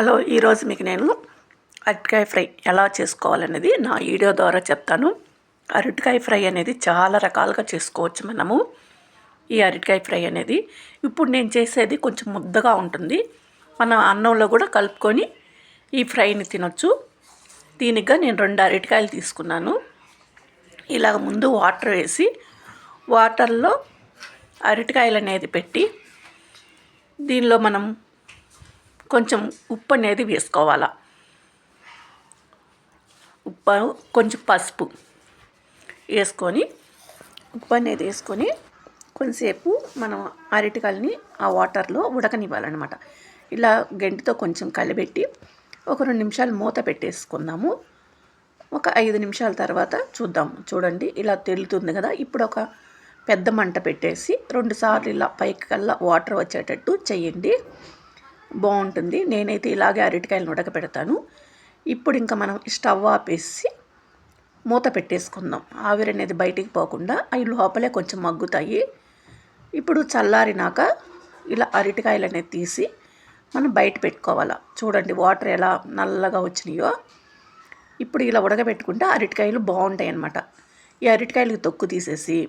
Hello ఈరోజు మీకు నేను అరటికాయ ఫ్రై ఎలా చేసుకోవాలనేది నా వీడియో ద్వారా చెప్తాను. అరటికాయ ఫ్రై అనేది చాలా రకాలుగా చేసుకోవచ్చు మనము. ఈ అరటికాయ ఫ్రై అనేది ఇప్పుడు నేను చేసేది కొంచెం ముద్దగా ఉంటుంది. మన అన్నంలో కూడా కలుపుకొని ఈ ఫ్రైని తినొచ్చు. దీనిగా నేను రెండు అరటికాయలు తీసుకున్నాను. ఇలాగ ముందు వాటర్ వేసి వాటర్లో అరటికాయలు అనేది పెట్టి దీనిలో మనం కొంచెం ఉప్పు అనేది వేసుకోవాలి. ఉప్పు కొంచెం పసుపు వేసుకొని ఉప్పు అనేది వేసుకొని కొంతసేపు మనం అరటికాయలని ఆ వాటర్లో ఉడకనివ్వాలన్నమాట. ఇలా గంటితో కొంచెం కలిపెట్టి ఒక రెండు నిమిషాలు మూత పెట్టేసుకుందాము. ఒక ఐదు నిమిషాల తర్వాత చూద్దాము చూడండి ఇలా తెలుతుంది కదా. ఇప్పుడు ఒక పెద్ద మంట పెట్టేసి రెండుసార్లు ఇలా పైకి కల్లా వాటర్ వచ్చేటట్టు చేయండి. బాగుంటుంది. నేనైతే ఇలాగే అరటికాయలను ఉడకపెడతాను ఇప్పుడు ఇంకా మనం స్టవ్ ఆపేసి మూత పెట్టేసుకుందాం. ఆవిరి అనేది బయటికి పోకుండా అవి లోపలే కొంచెం మగ్గుతాయి. ఇప్పుడు చల్లారినాక ఇలా అరటికాయలు అనేది తీసి మనం బయట పెట్టుకోవాలా. చూడండి వాటర్ ఎలా నల్లగా వచ్చినాయో. ఇప్పుడు ఇలా ఉడకబెట్టుకుంటే అరటికాయలు బాగుంటాయి అన్నమాట. ఈ అరటికాయలకి తొక్కు తీసేసి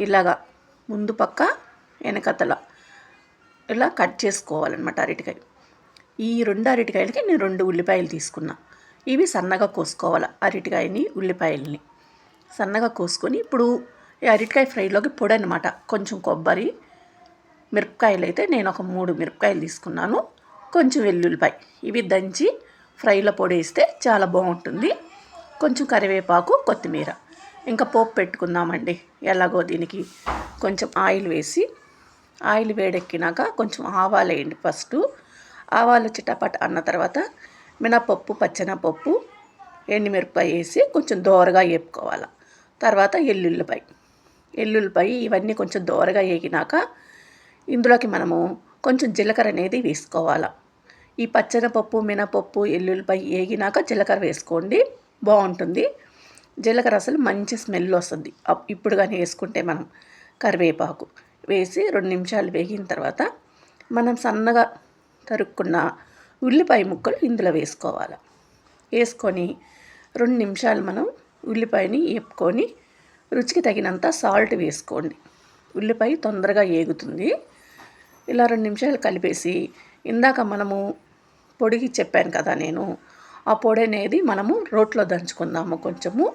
ఇలాగా ముందు పక్క వెనకతల ఇలా కట్ చేసుకోవాలన్నమాట అరటికాయ ఈ రెండు అరటికాయలకి నేను రెండు ఉల్లిపాయలు తీసుకున్నా. ఇవి సన్నగా కోసుకోవాలి అరటికాయని ఉల్లిపాయలని. సన్నగా కోసుకొని ఇప్పుడు ఈ అరటికాయ ఫ్రైలోకి పొడి అనమాట కొంచెం కొబ్బరి మిరపకాయలు అయితే నేను ఒక మూడు మిరపకాయలు తీసుకున్నాను. కొంచెం వెల్లుల్లిపాయ. ఇవి దంచి ఫ్రైలో పొడి వేస్తే చాలా బాగుంటుంది. కొంచెం కరివేపాకు కొత్తిమీర. ఇంకా పోపు పెట్టుకుందామండి. ఎలాగో దీనికి కొంచెం ఆయిల్ వేసి ఆయిల్ వేడెక్కినాక కొంచెం ఆవాలు వేయండి ఫస్ట్. ఆవాలు చిటపట అన్న తర్వాత మినపప్పు పచ్చెనపప్పు ఎండుమిరపకాయ వేసి కొంచెం దోరగా వేపుకోవాలి. తర్వాత ఎల్లుల్లిపాయ. ఎల్లుల్లిపాయ ఇవన్నీ కొంచెం దోరగా వేగినాక ఇందులోకి మనము కొంచెం జీలకర్ర అనేది వేసుకోవాలి. ఈ పచ్చనపప్పు మినపప్పు ఎల్లుల్లిపాయ వేగినాక జీలకర్ర వేసుకోండి. బాగుంటుంది. జీలకర్ర అసలు మంచి స్మెల్ వస్తుంది. ఇప్పుడు కానీ వేసుకుంటే మనం కరివేపాకు. వేసి రెండు నిమిషాలు వేగిన తర్వాత మనం సన్నగా తరుక్కున్న ఉల్లిపాయ ముక్కలు ఇందులో వేసుకోవాలి. వేసుకొని రెండు నిమిషాలు మనం ఉల్లిపాయని వేపుకొని రుచికి తగినంత సాల్ట్ వేసుకోండి. ఉల్లిపాయ తొందరగా ఏగుతుంది. ఇలా రెండు నిమిషాలు కలిపేసి ఇందాక మనము పొడిగి చెప్పాను కదా నేను ఆ పొడి అనేది మనము రోట్లో దంచుకుందాము కొంచెము.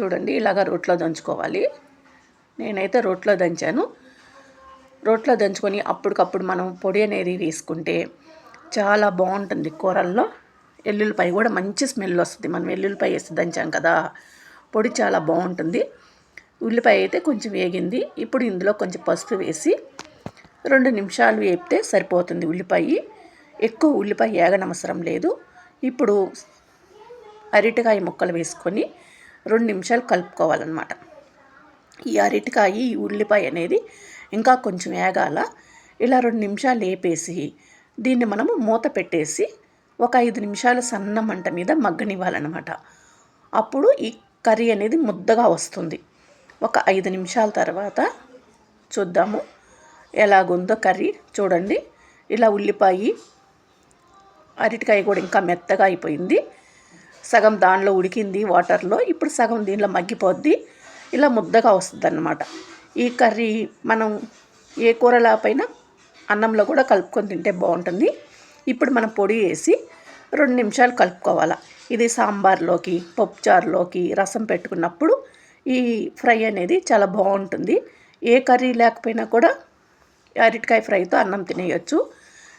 చూడండి ఇలాగ రోట్లో దంచుకోవాలి. నేనైతే రోట్లో దంచాను. రోట్లో దంచుకొని అప్పటికప్పుడు మనం పొడి అనేది వేసుకుంటే చాలా బాగుంటుంది కూరల్లో. ఎల్లుల్లిపాయ కూడా మంచి స్మెల్ వస్తుంది. మనం ఎల్లుల్లిపాయ వేసి దంచాం కదా పొడి చాలా బాగుంటుంది. ఉల్లిపాయ అయితే కొంచెం వేగింది. ఇప్పుడు ఇందులో కొంచెం పసుపు వేసి రెండు నిమిషాలు వేపితే సరిపోతుంది ఉల్లిపాయ. ఎక్కువ ఉల్లిపాయ వేగనవసరం లేదు. ఇప్పుడు అరటికాయ ముక్కలు వేసుకొని రెండు నిమిషాలు కలుపుకోవాలన్నమాట. ఈ అరటికాయ ఈ ఉల్లిపాయ అనేది ఇంకా కొంచెం వేగాల. ఇలా రెండు నిమిషాలు వేపేసి దీన్ని మనము మూత పెట్టేసి ఒక ఐదు నిమిషాలు సన్న మంట మీద మగ్గనివ్వాలన్నమాట. అప్పుడు ఈ కర్రీ అనేది ముద్దగా వస్తుంది. ఒక ఐదు నిమిషాల తర్వాత చూద్దాము ఎలాగుందో కర్రీ. చూడండి ఇలా ఉల్లిపాయ అరటికాయ కూడా ఇంకా మెత్తగా అయిపోయింది. సగం దానిలో ఉడికింది వాటర్లో. ఇప్పుడు సగం దీనిలో మగ్గిపోద్ది. ఇలా ముద్దగా వస్తుంది అన్నమాట ఈ కర్రీ మనం ఏ కూరలా పైన అన్నంలో కూడా కలుపుకొని తింటే బాగుంటుంది. ఇప్పుడు మనం పొడి వేసి రెండు నిమిషాలు కలుపుకోవాలి. ఇది సాంబార్లోకి పప్పుచారులోకి రసం పెట్టుకున్నప్పుడు ఈ ఫ్రై అనేది చాలా బాగుంటుంది. ఏ కర్రీ లేకపోయినా కూడా అరటికాయ ఫ్రైతో అన్నం తినేయచ్చు.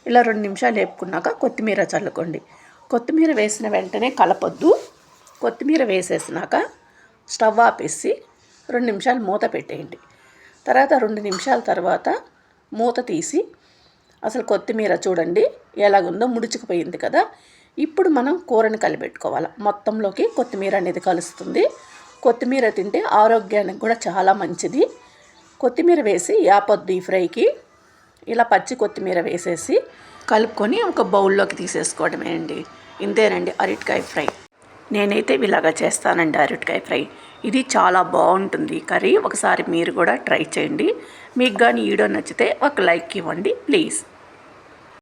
ఇలా రెండు నిమిషాలు వేపుకున్నాక కొత్తిమీర చల్లుకోండి. కొత్తిమీర వేసిన వెంటనే కలపొద్దు. కొత్తిమీర వేసేసినాక స్టవ్ ఆపేసి రెండు నిమిషాలు మూత పెట్టేయండి. తర్వాత రెండు నిమిషాల తర్వాత మూత తీసి అసలు కొత్తిమీర చూడండి ఎలాగుందో ముడుచుకుపోయింది కదా. ఇప్పుడు మనం కూరని కలిపెట్టుకోవాలి. మొత్తంలోకి కొత్తిమీర అనేది కలుస్తుంది. కొత్తిమీర తింటే ఆరోగ్యానికి కూడా చాలా మంచిది. కొత్తిమీర వేసి యాపొద్దు ఈ ఫ్రైకి ఇలా పచ్చి కొత్తిమీర వేసేసి కలుపుకొని ఒక బౌల్లోకి తీసేసుకోవడమే అండి ఇంతేనండి అరటికాయ ఫ్రై. నేనైతే ఇలాగా చేస్తానండి అరటికాయ ఫ్రై. ఇది చాలా బాగుంటుంది. కర్రీ ఒకసారి మీరు కూడా ట్రై చేయండి. మీకు కానీ వీడియో నచ్చితే ఒక లైక్ ఇవ్వండి ప్లీజ్.